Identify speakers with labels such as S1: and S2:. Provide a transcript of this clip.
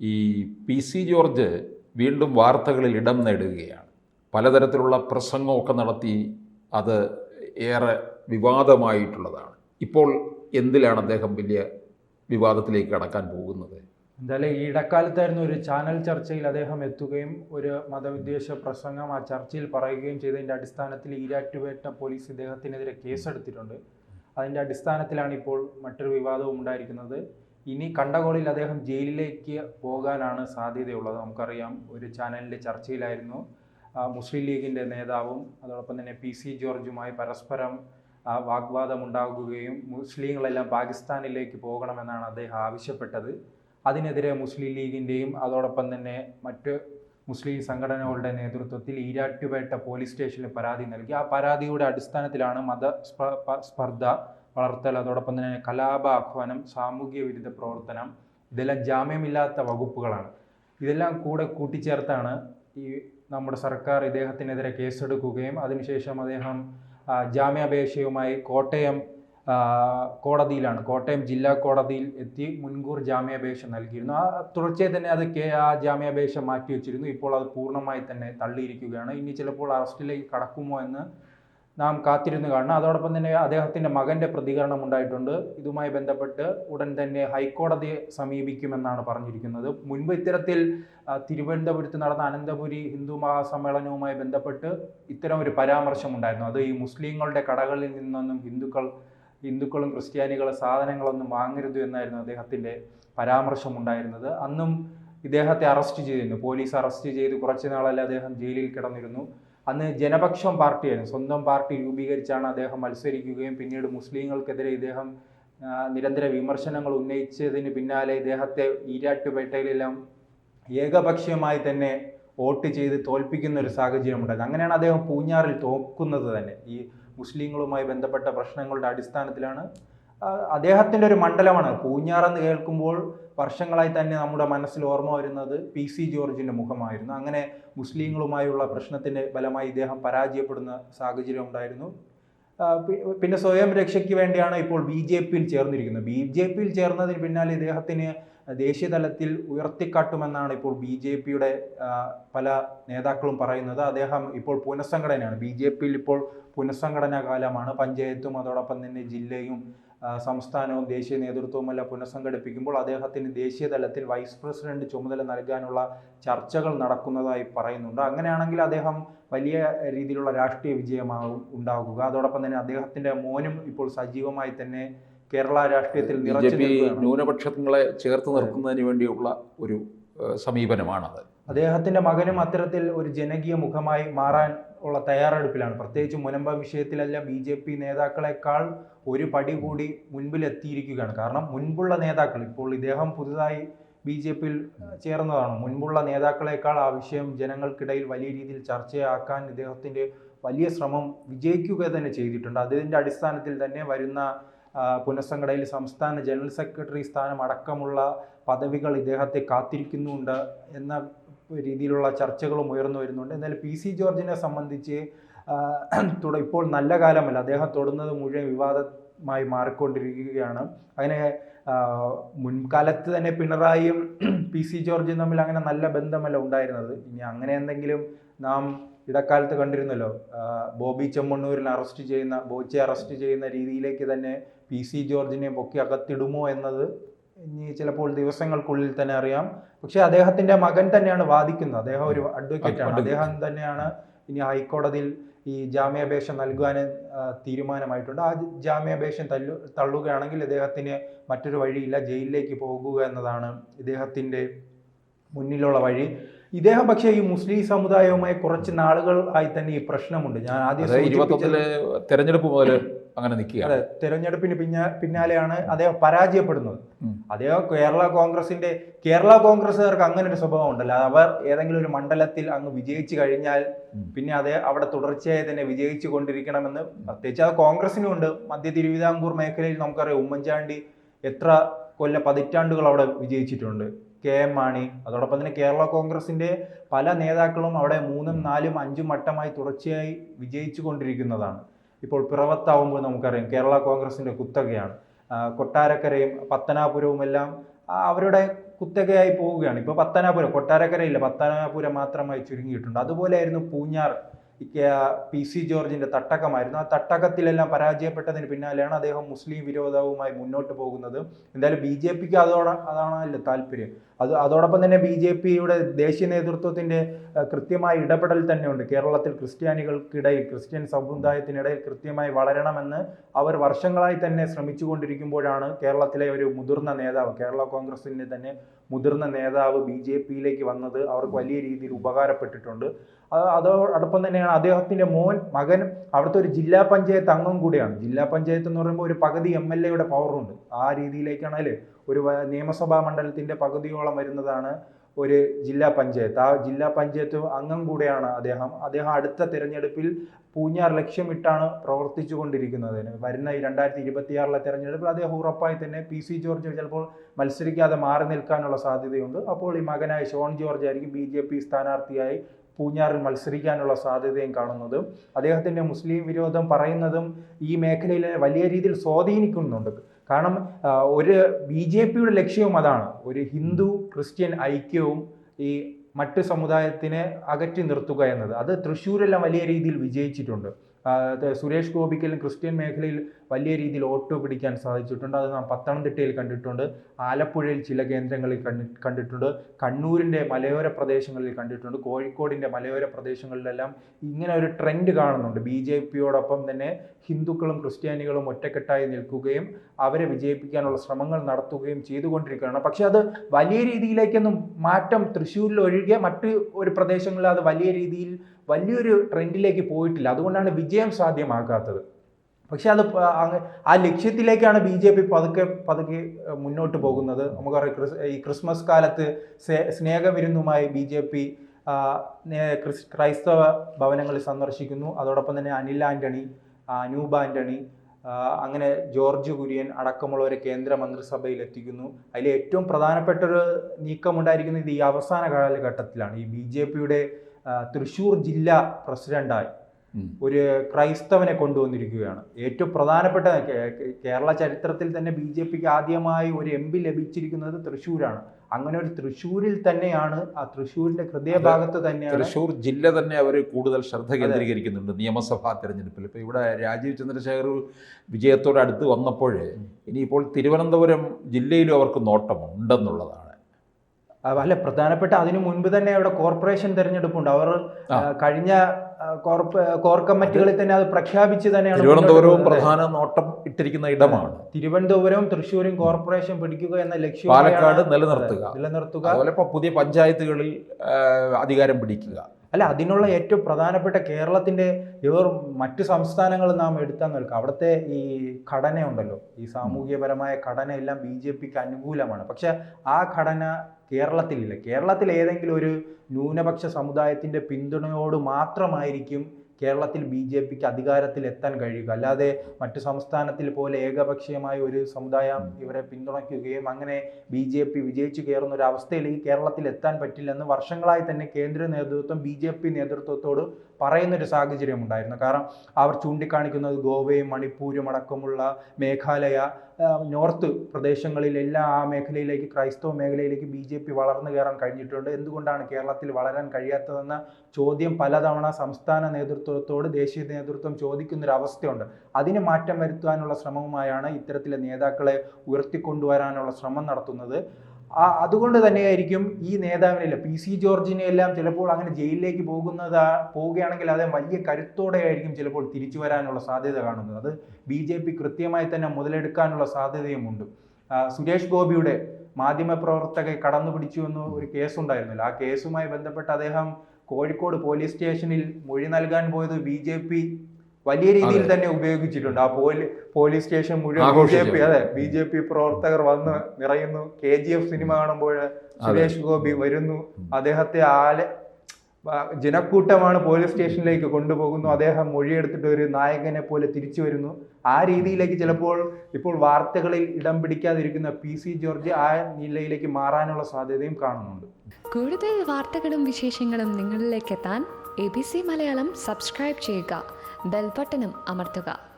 S1: ഈ P C George വീണ്ടും വാർത്തകളിൽ ഇടം നേടുകയാണ്. പലതരത്തിലുള്ള പ്രസംഗമൊക്കെ നടത്തി അത് ഏറെ വിവാദമായിട്ടുള്ളതാണ്. ഇപ്പോൾ എന്തിലാണ് അദ്ദേഹം വലിയ വിവാദത്തിലേക്ക് കടക്കാൻ പോകുന്നത്?
S2: എന്തായാലും ഈ ഇടക്കാലത്തായിരുന്നു ഒരു ചാനൽ ചർച്ചയിൽ അദ്ദേഹം എത്തുകയും ഒരു മതവിദ്വേഷ പ്രസംഗം ആ ചർച്ചയിൽ പറയുകയും ചെയ്തതിന്റെ അടിസ്ഥാനത്തിൽ ഈരാറ്റുപേട്ട പോലീസ് ഇദ്ദേഹത്തിനെതിരെ കേസെടുത്തിട്ടുണ്ട്. അതിന്റെ അടിസ്ഥാനത്തിലാണ് ഇപ്പോൾ മറ്റൊരു വിവാദവും ഉണ്ടായിരിക്കുന്നത്. ഇനി കണ്ടകോളിൽ അദ്ദേഹം ജയിലിലേക്ക് പോകാനാണ് സാധ്യതയുള്ളത്. നമുക്കറിയാം ഒരു ചാനലിന്റെ ചർച്ചയിലായിരുന്നു മുസ്ലിം ലീഗിന്റെ നേതാവും അതോടൊപ്പം തന്നെ പി സി ജോർജുമായി പരസ്പരം വാഗ്വാദം വാഗ്വാദമുണ്ടാകുകയും മുസ്ലിങ്ങളെല്ലാം പാകിസ്ഥാനിലേക്ക് പോകണമെന്നാണ് അദ്ദേഹം ആവശ്യപ്പെട്ടത്. അതിനെതിരെ മുസ്ലിം ലീഗിന്റെയും അതോടൊപ്പം തന്നെ മറ്റ് മുസ്ലിം സംഘടനകളുടെ നേതൃത്വത്തിൽ ഈരാറ്റുപേട്ട പോലീസ് സ്റ്റേഷനിൽ പരാതി നൽകി. ആ പരാതിയുടെ അടിസ്ഥാനത്തിലാണ് മത സ്പ- സ്പർദ്ധ വളർത്തൽ അതോടൊപ്പം തന്നെ കലാപാഹ്വാനം സാമൂഹ്യ വിരുദ്ധ പ്രവർത്തനം ഇതെല്ലാം ജാമ്യമില്ലാത്ത വകുപ്പുകളാണ്. ഇതെല്ലാം കൂടെ കൂട്ടിച്ചേർത്താണ് ഈ നമ്മുടെ സർക്കാർ ഇദ്ദേഹത്തിനെതിരെ കേസെടുക്കുകയും അതിനുശേഷം അദ്ദേഹം ജാമ്യാപേക്ഷയുമായി കോട്ടയം കോടതിയിലാണ് കോട്ടയം ജില്ലാ കോടതിയിൽ എത്തി മുൻകൂർ ജാമ്യാപേക്ഷ നൽകിയിരുന്നു. ആ തുടർച്ചയായി തന്നെ അത് കെ ആ ജാമ്യാപേക്ഷ മാറ്റിവെച്ചിരുന്നു. ഇപ്പോൾ അത് പൂർണമായി തന്നെ തള്ളിയിരിക്കുകയാണ്. ഇനി ചിലപ്പോൾ അറസ്റ്റിലേക്ക് കടക്കുമോ എന്ന് നാം കാത്തിരുന്ന് കാണണം. അതോടൊപ്പം തന്നെ അദ്ദേഹത്തിന്റെ മകന്റെ പ്രതികരണം ഉണ്ടായിട്ടുണ്ട്. ഇതുമായി ബന്ധപ്പെട്ട് ഉടൻ തന്നെ ഹൈക്കോടതിയെ സമീപിക്കുമെന്നാണ് പറഞ്ഞിരിക്കുന്നത്. മുൻപ് ഇത്തരത്തിൽ തിരുവനന്തപുരത്ത് നടന്ന അനന്തപുരി ഹിന്ദു മഹാസമ്മേളനവുമായി ബന്ധപ്പെട്ട് ഇത്തരം ഒരു പരാമർശം ഉണ്ടായിരുന്നു അത് ഈ മുസ്ലിങ്ങളുടെ കടകളിൽ നിന്നൊന്നും ഹിന്ദുക്കൾ ഹിന്ദുക്കളും ക്രിസ്ത്യാനികളും സാധനങ്ങളൊന്നും വാങ്ങരുത് എന്നായിരുന്നു അദ്ദേഹത്തിന്റെ പരാമർശം ഉണ്ടായിരുന്നത് അന്നും ഇദ്ദേഹത്തെ അറസ്റ്റ് ചെയ്തിരുന്നു. പോലീസ് അറസ്റ്റ് ചെയ്ത് കുറച്ച് നാളല്ല അദ്ദേഹം ജയിലിൽ കിടന്നിരുന്നു. അന്ന് ജനപക്ഷം പാർട്ടിയായിരുന്നു. സ്വന്തം പാർട്ടി രൂപീകരിച്ചാണ് അദ്ദേഹം മത്സരിക്കുകയും പിന്നീട് മുസ്ലിങ്ങൾക്കെതിരെ ഇദ്ദേഹം നിരന്തര വിമർശനങ്ങൾ ഉന്നയിച്ചതിന് പിന്നാലെ ഇദ്ദേഹത്തെ ഈരാട്ടുപേട്ടയിലെല്ലാം ഏകപക്ഷീയമായി തന്നെ വോട്ട് ചെയ്ത് തോൽപ്പിക്കുന്ന ഒരു സാഹചര്യം ഉണ്ടായത് അങ്ങനെയാണ് അദ്ദേഹം പൂഞ്ഞാറിൽ തോക്കുന്നത് തന്നെ. ഈ മുസ്ലിങ്ങളുമായി ബന്ധപ്പെട്ട പ്രശ്നങ്ങളുടെ അടിസ്ഥാനത്തിലാണ് അദ്ദേഹത്തിന്റെ ഒരു മണ്ഡലമാണ്. പൂഞ്ഞാർ എന്ന് കേൾക്കുമ്പോൾ വർഷങ്ങളായി തന്നെ നമ്മുടെ മനസ്സിൽ ഓർമ്മ വരുന്നത് പി സി ജോർജിന്റെ മുഖമായിരുന്നു. അങ്ങനെ മുസ്ലിങ്ങളുമായുള്ള പ്രശ്നത്തിന്റെ ഫലമായി ഇദ്ദേഹം പരാജയപ്പെടുന്ന സാഹചര്യം ഉണ്ടായിരുന്നു. പിന്നെ സ്വയം രക്ഷയ്ക്ക് വേണ്ടിയാണ് ഇപ്പോൾ ബി ജെ പിയിൽ ചേർന്നിരിക്കുന്നത്. ബി ജെ പിയിൽ ചേർന്നതിന് പിന്നാലെ ഇദ്ദേഹത്തിന് ദേശീയ തലത്തിൽ ഉയർത്തിക്കാട്ടുമെന്നാണ് ഇപ്പോൾ ബി ജെ പിയുടെ പല നേതാക്കളും പറയുന്നത്. അദ്ദേഹം ഇപ്പോൾ പുനഃസംഘടനയാണ്. ബി ജെ പിയിൽ ഇപ്പോൾ പുനഃസംഘടനാ കാലമാണ്. പഞ്ചായത്തും അതോടൊപ്പം തന്നെ ജില്ലയും സംസ്ഥാനവും ദേശീയ നേതൃത്വവും എല്ലാം പുനഃസംഘടിപ്പിക്കുമ്പോൾ അദ്ദേഹത്തിന് ദേശീയ തലത്തിൽ വൈസ് പ്രസിഡന്റ് ചുമതല നൽകാനുള്ള ചർച്ചകൾ നടക്കുന്നതായി പറയുന്നുണ്ട്. അങ്ങനെയാണെങ്കിൽ അദ്ദേഹം വലിയ രീതിയിലുള്ള രാഷ്ട്രീയ വിജയമാകും ഉണ്ടാകുക അതോടൊപ്പം തന്നെ അദ്ദേഹത്തിന്റെ മോനും ഇപ്പോൾ സജീവമായി തന്നെ കേരള രാഷ്ട്രീയത്തിൽ
S1: ന്യൂനപക്ഷങ്ങളെ ചേർത്ത് നിർത്തുന്നതിന് വേണ്ടിയുള്ള ഒരു സമീപനമാണത്.
S2: അദ്ദേഹത്തിന്റെ മകനും അത്തരത്തിൽ ഒരു ജനകീയ മുഖമായി മാറാൻ ഉള്ള തയ്യാറെടുപ്പിലാണ്. പ്രത്യേകിച്ച് മുനമ്പ വിഷയത്തിലല്ല ബി ജെ പി നേതാക്കളെക്കാൾ ഒരു പടി കൂടി മുൻപിലെത്തിയിരിക്കുകയാണ്. കാരണം മുൻപുള്ള നേതാക്കൾ ഇപ്പോൾ ഇദ്ദേഹം പുതുതായി ബി ജെ പിയിൽ ചേർന്നതാണ്. മുൻപുള്ള നേതാക്കളെക്കാൾ ആ വിഷയം ജനങ്ങൾക്കിടയിൽ വലിയ രീതിയിൽ ചർച്ചയാക്കാൻ ഇദ്ദേഹത്തിന്റെ വലിയ ശ്രമം വിജയിക്കുക തന്നെ ചെയ്തിട്ടുണ്ട്. അതിന്റെ അടിസ്ഥാനത്തിൽ തന്നെ വരുന്ന പുനഃസംഘടനയിൽ സംസ്ഥാന ജനറൽ സെക്രട്ടറി സ്ഥാനം അടക്കമുള്ള പദവികൾ ഇദ്ദേഹത്തെ കാത്തിരിക്കുന്നുണ്ട് എന്ന രീതിയിലുള്ള ചർച്ചകളും ഉയർന്നു വരുന്നുണ്ട്. എന്നാൽ പി സി ജോർജിനെ സംബന്ധിച്ച് ഇപ്പോൾ നല്ല കാലമല്ല. അദ്ദേഹം തൊടുന്നത് മുഴുവൻ വിവാദമായി മാറിക്കൊണ്ടിരിക്കുകയാണ്. അങ്ങനെ മുൻകാലത്ത് തന്നെ പിണറായിയും പി സി ജോർജും തമ്മിൽ അങ്ങനെ നല്ല ബന്ധമല്ല ഉണ്ടായിരുന്നത്. ഇനി അങ്ങനെ എന്തെങ്കിലും നാം ഇടക്കാലത്ത് കണ്ടിരുന്നല്ലോ. ബോബി ചെമ്മണ്ണൂരിനെ അറസ്റ്റ് ചെയ്യുന്ന ബോച്ചെ അറസ്റ്റ് ചെയ്യുന്ന രീതിയിലേക്ക് തന്നെ പി സി ജോർജിനെ പൊക്കി അകത്തിടുമോ എന്നത് ഇനി ചിലപ്പോൾ ദിവസങ്ങൾക്കുള്ളിൽ തന്നെ അറിയാം. പക്ഷേ അദ്ദേഹത്തിന്റെ മകൻ തന്നെയാണ് വാദിക്കുന്നത്. അദ്ദേഹം ഒരു അഡ്വക്കേറ്റ് ആണ്. അദ്ദേഹം തന്നെയാണ് ഇനി ഹൈക്കോടതിയിൽ ഈ ജാമ്യാപേക്ഷ നൽകാൻ തീരുമാനമായിട്ടുണ്ട്. ആ ജാമ്യാപേക്ഷ തല്ലു തള്ളുകയാണെങ്കിൽ അദ്ദേഹത്തിന് മറ്റൊരു വഴിയില്ല. ജയിലിലേക്ക് പോകുക എന്നതാണ് ഇദ്ദേഹത്തിന്റെ മുന്നിലുള്ള വഴി. ഇദ്ദേഹം പക്ഷേ ഈ മുസ്ലിം സമുദായവുമായി കുറച്ച് നാളുകൾ ആയി തന്നെ ഈ പ്രശ്നമുണ്ട്. ഞാൻ ആദ്യം
S1: തെരഞ്ഞെടുപ്പ് മുതൽ അങ്ങനെ നിൽക്കുകയാണ്.
S2: അതെ. തെരഞ്ഞെടുപ്പിന് പിന്നാ പിന്നാലെയാണ് അദ്ദേഹം പരാജയപ്പെടുന്നത്. അദ്ദേഹം കേരള കോൺഗ്രസിന്റെ കേരള കോൺഗ്രസുകാർക്ക് അങ്ങനെ ഒരു സ്വഭാവം ഉണ്ടല്ലോ. അവർ ഏതെങ്കിലും ഒരു മണ്ഡലത്തിൽ അങ്ങ് വിജയിച്ചു കഴിഞ്ഞാൽ പിന്നെ അത് അവിടെ തുടർച്ചയായി തന്നെ വിജയിച്ചു കൊണ്ടിരിക്കണമെന്ന് പ്രത്യേകിച്ച് അത് കോൺഗ്രസിനും ഉണ്ട്. മധ്യ തിരുവിതാംകൂർ മേഖലയിൽ നമുക്കറിയാം ഉമ്മൻചാണ്ടി എത്ര കൊല്ല പതിറ്റാണ്ടുകൾ അവിടെ വിജയിച്ചിട്ടുണ്ട്. K M Mani. അതോടൊപ്പം തന്നെ കേരള കോൺഗ്രസിന്റെ പല നേതാക്കളും അവിടെ മൂന്നും നാലും അഞ്ചും വട്ടമായി തുടർച്ചയായി വിജയിച്ചു കൊണ്ടിരിക്കുന്നതാണ്. ഇപ്പോൾ പിറവത്താവുമ്പോൾ നമുക്കറിയാം കേരള കോൺഗ്രസിന്റെ കുത്തകയാണ്. കൊട്ടാരക്കരയും പത്തനാപുരവും എല്ലാം അവരുടെ കുത്തകയായി പോവുകയാണ്. ഇപ്പോൾ പത്തനാപുരം കൊട്ടാരക്കരയില്ല പത്തനാപുരം മാത്രമായി ചുരുങ്ങിയിട്ടുണ്ട്. അതുപോലെയായിരുന്നു പൂഞ്ഞാർ പി സി ജോർജിന്റെ തട്ടകമായിരുന്നു. ആ തട്ടകത്തിലെല്ലാം പരാജയപ്പെട്ടതിന് പിന്നാലെയാണ് അദ്ദേഹം മുസ്ലിം വിരോധവുമായി മുന്നോട്ട് പോകുന്നത്. എന്തായാലും ബി ജെ പിക്ക് അതോട അതാണല്ലോ താല്പര്യം. അത് അതോടൊപ്പം തന്നെ ബി ജെ പിയുടെ ദേശീയ നേതൃത്വത്തിന്റെ കൃത്യമായ ഇടപെടൽ തന്നെയുണ്ട്. കേരളത്തിൽ ക്രിസ്ത്യാനികൾക്കിടയിൽ ക്രിസ്ത്യൻ സമുദായത്തിനിടയിൽ കൃത്യമായി വളരണമെന്ന് അവർ വർഷങ്ങളായി തന്നെ ശ്രമിച്ചുകൊണ്ടിരിക്കുമ്പോഴാണ് കേരളത്തിലെ ഒരു മുതിർന്ന നേതാവ് കേരള കോൺഗ്രസിന്റെ തന്നെ മുതിർന്ന നേതാവ് ബി ജെ പിയിലേക്ക് വന്നത്. അവർക്ക് വലിയ രീതിയിൽ ഉപകാരപ്പെട്ടിട്ടുണ്ട്. അതോടൊപ്പം തന്നെയാണ് അദ്ദേഹത്തിന്റെ മോൻ മകൻ അവിടുത്തെ ഒരു ജില്ലാ പഞ്ചായത്ത് അംഗം കൂടിയാണ്. ജില്ലാ പഞ്ചായത്ത് എന്ന് പറയുമ്പോൾ ഒരു പകുതി എം എൽ എയുടെ പവറുണ്ട് ആ രീതിയിലേക്കാണ് രീതിയിലേക്കാണെങ്കിൽ ഒരു നിയമസഭാ മണ്ഡലത്തിന്റെ പകുതിയോളം വരുന്നതാണ് ഒരു ജില്ലാ പഞ്ചായത്ത്. ആ ജില്ലാ പഞ്ചായത്ത് അംഗം കൂടെയാണ് അദ്ദേഹം. അദ്ദേഹം അടുത്ത തിരഞ്ഞെടുപ്പിൽ പൂഞ്ഞാർ ലക്ഷ്യമിട്ടാണ് പ്രവർത്തിച്ചു കൊണ്ടിരിക്കുന്നത് വരുന്ന രണ്ടായിരത്തി ഇരുപത്തിയാറിലെ തെരഞ്ഞെടുപ്പിൽ അദ്ദേഹം ഉറപ്പായി തന്നെ പി സി ജോർജ് ചിലപ്പോൾ മത്സരിക്കാതെ മാറി നിൽക്കാനുള്ള സാധ്യതയുണ്ട്. അപ്പോൾ ഈ മകനായ ഷോൺ ജോർജ് ആയിരിക്കും ബി ജെ പി സ്ഥാനാർത്ഥിയായി പൂഞ്ഞാറിൽ മത്സരിക്കാനുള്ള സാധ്യതയും കാണുന്നത്. അദ്ദേഹത്തിന്റെ മുസ്ലിം വിരോധം പറയുന്നതും ഈ മേഖലയിൽ വലിയ രീതിയിൽ സ്വാധീനിക്കുന്നുണ്ട്. കാരണം ഒരു ബി ജെ പിയുടെ ലക്ഷ്യവും അതാണ്. ഒരു ഹിന്ദു ക്രിസ്ത്യൻ ഐക്യവും ഈ മറ്റ് സമുദായത്തിനെ അകറ്റി നിർത്തുക എന്നത്. അത് തൃശ്ശൂരെല്ലാം വലിയ രീതിയിൽ വിജയിച്ചിട്ടുണ്ട്. സുരേഷ് ഗോപിക്കെല്ലാം ക്രിസ്ത്യൻ മേഖലയിൽ വലിയ രീതിയിൽ ഓട്ടോ പിടിക്കാൻ സാധിച്ചിട്ടുണ്ട്. അത് നാം പത്തനംതിട്ടയിൽ കണ്ടിട്ടുണ്ട്. ആലപ്പുഴയിൽ ചില കേന്ദ്രങ്ങളിൽ കണ്ടിട്ടുണ്ട്. കണ്ണൂരിന്റെ മലയോര പ്രദേശങ്ങളിൽ കണ്ടിട്ടുണ്ട്. കോഴിക്കോടിന്റെ മലയോര പ്രദേശങ്ങളിലെല്ലാം ഇങ്ങനെ ഒരു ട്രെൻഡ് കാണുന്നുണ്ട്. ബി ജെ പിയോടൊപ്പം തന്നെ ഹിന്ദുക്കളും ക്രിസ്ത്യാനികളും ഒറ്റക്കെട്ടായി നിൽക്കുകയും അവരെ വിജയിപ്പിക്കാനുള്ള ശ്രമങ്ങൾ നടത്തുകയും ചെയ്തുകൊണ്ടിരിക്കുകയാണ്. പക്ഷെ അത് വലിയ രീതിയിലേക്കൊന്നും മാറ്റം തൃശ്ശൂരിൽ ഒഴികെ മറ്റ് ഒരു പ്രദേശങ്ങളിൽ അത് വലിയ രീതിയിൽ വലിയൊരു ട്രെൻഡിലേക്ക് പോയിട്ടില്ല. അതുകൊണ്ടാണ് വിജയം സാധ്യമാകാത്തത്. പക്ഷെ അത് ആ ലക്ഷ്യത്തിലേക്കാണ് ബി ജെ പി പതുക്കെ പതുക്കെ മുന്നോട്ട് പോകുന്നത്. നമുക്കറിയാം ഈ ക്രിസ്മസ് കാലത്ത് സ്നേഹവിരുന്നുമായി ബി ജെ പി ക്രൈസ്തവ ഭവനങ്ങളിൽ സന്ദർശിക്കുന്നു. അതോടൊപ്പം തന്നെ അനിൽ ആന്റണി അനൂപ് ആന്റണി അങ്ങനെ ജോർജ് കുര്യൻ അടക്കമുള്ളവരെ കേന്ദ്ര മന്ത്രിസഭയിൽ എത്തിക്കുന്നു അതിൽ ഏറ്റവും പ്രധാനപ്പെട്ട ഒരു നീക്കമുണ്ടായിരിക്കുന്നത് ഈ അവസാന കാലഘട്ടത്തിലാണ്. ഈ ബി ജെ പിയുടെ തൃശ്ശൂർ ജില്ലാ പ്രസിഡന്റായി. ഒരു ക്രൈസ്തവനെ കൊണ്ടുവന്നിരിക്കുകയാണ്. ഏറ്റവും പ്രധാനപ്പെട്ട കേരള ചരിത്രത്തിൽ തന്നെ ബി ജെ പിക്ക് ആദ്യമായി ഒരു എം പി ലഭിച്ചിരിക്കുന്നത് തൃശ്ശൂരാണ്. അങ്ങനെ ഒരു തൃശ്ശൂരിൽ തന്നെയാണ് ആ തൃശ്ശൂരിന്റെ ഹൃദയഭാഗത്ത് തന്നെയാണ്
S1: തൃശ്ശൂർ ജില്ല തന്നെ അവർ കൂടുതൽ ശ്രദ്ധ കേന്ദ്രീകരിക്കുന്നുണ്ട് നിയമസഭാ തെരഞ്ഞെടുപ്പിൽ. ഇപ്പോൾ ഇവിടെ രാജീവ് ചന്ദ്രശേഖർ വിജയത്തോട് അടുത്ത് വന്നപ്പോൾ ഇനിയിപ്പോൾ തിരുവനന്തപുരം ജില്ലയിലും അവർക്ക് നോട്ടമുണ്ടെന്നുള്ളതാണ്.
S2: അല്ല പ്രധാനപ്പെട്ട അതിനു മുൻപ് തന്നെ അവിടെ കോർപ്പറേഷൻ തെരഞ്ഞെടുപ്പുണ്ട്. അവർ കഴിഞ്ഞ കോർ കമ്മിറ്റികളിൽ തന്നെ അത് പ്രഖ്യാപിച്ച് തന്നെയാണ്
S1: തിരുവനന്തപുരവും പ്രധാന നോട്ടം ഇട്ടിരിക്കുന്ന ഇടമാണ്.
S2: തിരുവനന്തപുരവും തൃശ്ശൂരും കോർപ്പറേഷൻ പിടിക്കുക എന്ന ലക്ഷ്യം
S1: പാലക്കാട് നിലനിർത്തുക.
S2: നിലനിർത്തുക.
S1: അതുപോലെ പുതിയ പഞ്ചായത്തുകളിൽ അധികാരം പിടിക്കുക.
S2: അല്ല അതിനുള്ള ഏറ്റവും പ്രധാനപ്പെട്ട കേരളത്തിന്റെ ഇവർ മറ്റു സംസ്ഥാനങ്ങൾ നാം എടുത്താൽ നിൽക്കുക അവിടുത്തെ ഈ ഘടനയുണ്ടല്ലോ. ഈ സാമൂഹ്യപരമായ ഘടന എല്ലാം ബി ജെ പിക്ക് അനുകൂലമാണ്. പക്ഷെ ആ ഘടന കേരളത്തിലില്ല. കേരളത്തിൽ ഏതെങ്കിലും ഒരു ന്യൂനപക്ഷ സമുദായത്തിന്റെ പിന്തുണയോട് മാത്രമായിരിക്കും കേരളത്തിൽ ബി ജെ പിക്ക് അധികാരത്തിൽ എത്താൻ കഴിയുക. അല്ലാതെ മറ്റു സംസ്ഥാനത്തിൽ പോലെ ഏകപക്ഷീയമായ ഒരു സമുദായം ഇവരെ പിന്തുണയ്ക്കുകയും അങ്ങനെ ബി ജെ പി വിജയിച്ചു കയറുന്ന ഒരു അവസ്ഥയിലേക്ക് കേരളത്തിൽ എത്താൻ പറ്റില്ലെന്ന് വർഷങ്ങളായി തന്നെ കേന്ദ്ര നേതൃത്വം ബി ജെ പി നേതൃത്വത്തോട് പറയുന്നൊരു സാഹചര്യം ഉണ്ടായിരുന്നു. കാരണം അവർ ചൂണ്ടിക്കാണിക്കുന്നത് ഗോവയും മണിപ്പൂരും അടക്കമുള്ള മേഘാലയ നോർത്ത് പ്രദേശങ്ങളിലെല്ലാം ആ മേഖലയിലേക്ക് ക്രൈസ്തവ മേഖലയിലേക്ക് ബി ജെ പി വളർന്നു കയറാൻ കഴിഞ്ഞിട്ടുണ്ട്. എന്തുകൊണ്ടാണ് കേരളത്തിൽ വളരാൻ കഴിയാത്തതെന്ന ചോദ്യം പലതവണ സംസ്ഥാന നേതൃത്വത്തോട് ദേശീയ നേതൃത്വം ചോദിക്കുന്ന ഒരു അവസ്ഥയുണ്ട് അതിന് മാറ്റം വരുത്താനുള്ള ശ്രമവുമായാണ് ഇത്തരത്തിലെ നേതാക്കളെ ഉയർത്തിക്കൊണ്ടുവരാനുള്ള ശ്രമം നടത്തുന്നത്. ആ അതുകൊണ്ട് തന്നെയായിരിക്കും ഈ നേതാവിനെല്ലാം പി സി ജോർജിനെ എല്ലാം ചിലപ്പോൾ അങ്ങനെ ജയിലിലേക്ക് പോകുന്നതാ പോവുകയാണെങ്കിൽ അത് വലിയ കരുത്തോടെ ആയിരിക്കും ചിലപ്പോൾ തിരിച്ചു വരാനുള്ള സാധ്യത കാണുന്നത്. അത് ബി ജെ പി കൃത്യമായി തന്നെ മുതലെടുക്കാനുള്ള സാധ്യതയുമുണ്ട്. സുരേഷ് ഗോപിയുടെ മാധ്യമപ്രവർത്തകെ കടന്നു പിടിച്ചു എന്ന് ഒരു കേസുണ്ടായിരുന്നല്ലോ. ആ കേസുമായി ബന്ധപ്പെട്ട് അദ്ദേഹം കോഴിക്കോട് പോലീസ് സ്റ്റേഷനിൽ മൊഴി നൽകാൻ പോയത് ബി ജെ പി വലിയ രീതിയിൽ തന്നെ ഉപയോഗിച്ചിട്ടുണ്ട്. ആ പോലീ പോലീസ് സ്റ്റേഷൻ മുഴുവൻ ബി ജെ പി അതെ ബി ജെ പി പ്രവർത്തകർ വന്ന് നിറയുന്നു. കെ ജി എഫ് സിനിമ കാണുമ്പോൾ സുരേഷ് ഗോപി വരുന്നു. അദ്ദേഹത്തെ ആല ജനക്കൂട്ടമാണ് പോലീസ് സ്റ്റേഷനിലേക്ക് കൊണ്ടുപോകുന്നു. അദ്ദേഹം മൊഴിയെടുത്തിട്ട് ഒരു നായകനെ പോലെ തിരിച്ചു വരുന്നു. ആ രീതിയിലേക്ക് ചിലപ്പോൾ ഇപ്പോൾ വാർത്തകളിൽ ഇടം പിടിക്കാതിരിക്കുന്ന പി സി ജോർജ് ആ നിലയിലേക്ക് മാറാനുള്ള സാധ്യതയും കാണുന്നുണ്ട്.
S3: കൂടുതൽ വാർത്തകളും വിശേഷങ്ങളും നിങ്ങളിലേക്ക് എത്താൻ A B C Malayalam subscribe ചെയ്യുക. ബെൽബട്ടനും അമർത്തുക.